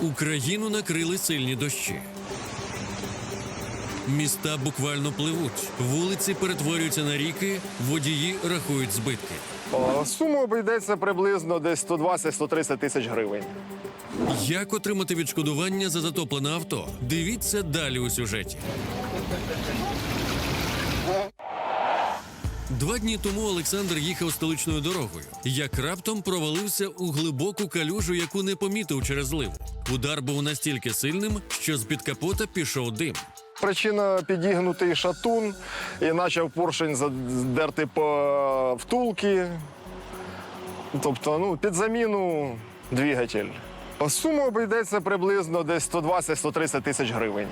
Україну накрили сильні дощі. Міста буквально пливуть, вулиці перетворюються на ріки, водії рахують збитки. О, Сума обійдеться приблизно десь 120-130 тисяч гривень. Як отримати відшкодування за затоплене авто? Дивіться далі у сюжеті. Два дні тому Олександр їхав столичною дорогою, як раптом провалився у глибоку калюжу, яку не помітив через злив. Удар був настільки сильним, що з-під капота пішов дим. Причина підігнутий шатун і почав поршень задерти по втулки. Тобто, ну, під заміну двигатель. Сума обійдеться приблизно десь 120-130 тисяч гривень.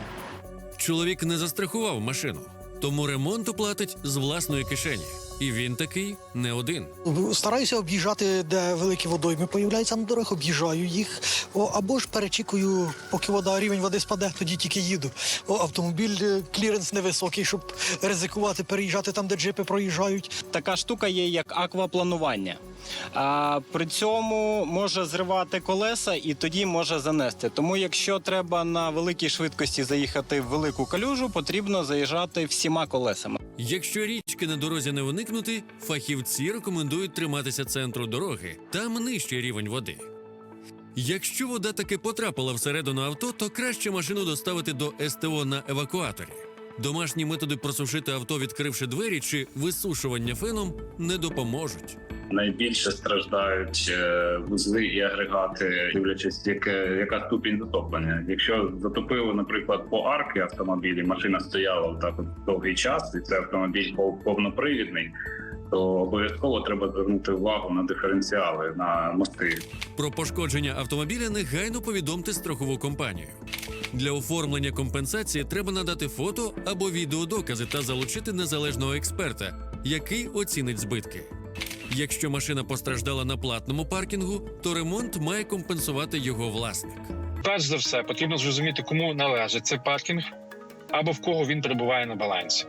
Чоловік не застрахував машину, тому ремонт оплатить з власної кишені. І він такий не один. Стараюся об'їжджати, де великі водойми появляються на дорогах, об'їжджаю їх. О, або ж перечікую, поки вода рівень води спаде, тоді тільки їду. О, автомобіль е, кліренс невисокий, щоб ризикувати, переїжджати там, де джипи проїжджають. така штука є, як аквапланування. А при цьому може зривати колеса і тоді може занести. Тому, якщо треба на великій швидкості заїхати в велику калюжу, потрібно заїжджати всіма колесами. Якщо річки на дорозі не уникнути, фахівці рекомендують триматися центру дороги, там нижчий рівень води. Якщо вода таки потрапила всередину авто, то краще машину доставити до СТО на евакуаторі. Домашні методи просушити авто, відкривши двері чи висушування феном, не допоможуть. найбільше страждають е, вузли і агрегати, дивлячись, яке яка ступінь затоплення. Якщо затопило, наприклад, по арки автомобілі, машина стояла так от довгий час, і це автомобіль пов- повнопривідний, то обов'язково треба звернути увагу на диференціали на мости. Про пошкодження автомобіля негайно повідомте страхову компанію. Для оформлення компенсації треба надати фото або відеодокази та залучити незалежного експерта, який оцінить збитки. Якщо машина постраждала на платному паркінгу, то ремонт має компенсувати його власник. Перш за все, потрібно зрозуміти, кому належить цей паркінг або в кого він перебуває на балансі.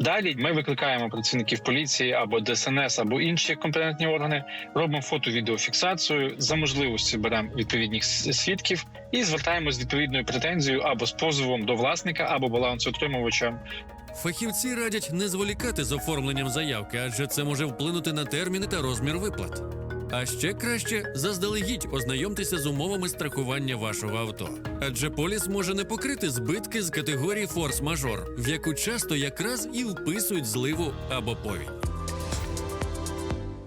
Далі ми викликаємо працівників поліції або ДСНС, або інші компетентні органи, робимо фото-відеофіксацію, за можливості беремо відповідних свідків і звертаємось з відповідною претензією або з позовом до власника або балансоотримувача Фахівці радять не зволікати з оформленням заявки, адже це може вплинути на терміни та розмір виплат. А ще краще заздалегідь ознайомтеся з умовами страхування вашого авто, адже поліс може не покрити збитки з категорії форс-мажор, в яку часто якраз і вписують зливу або повінь.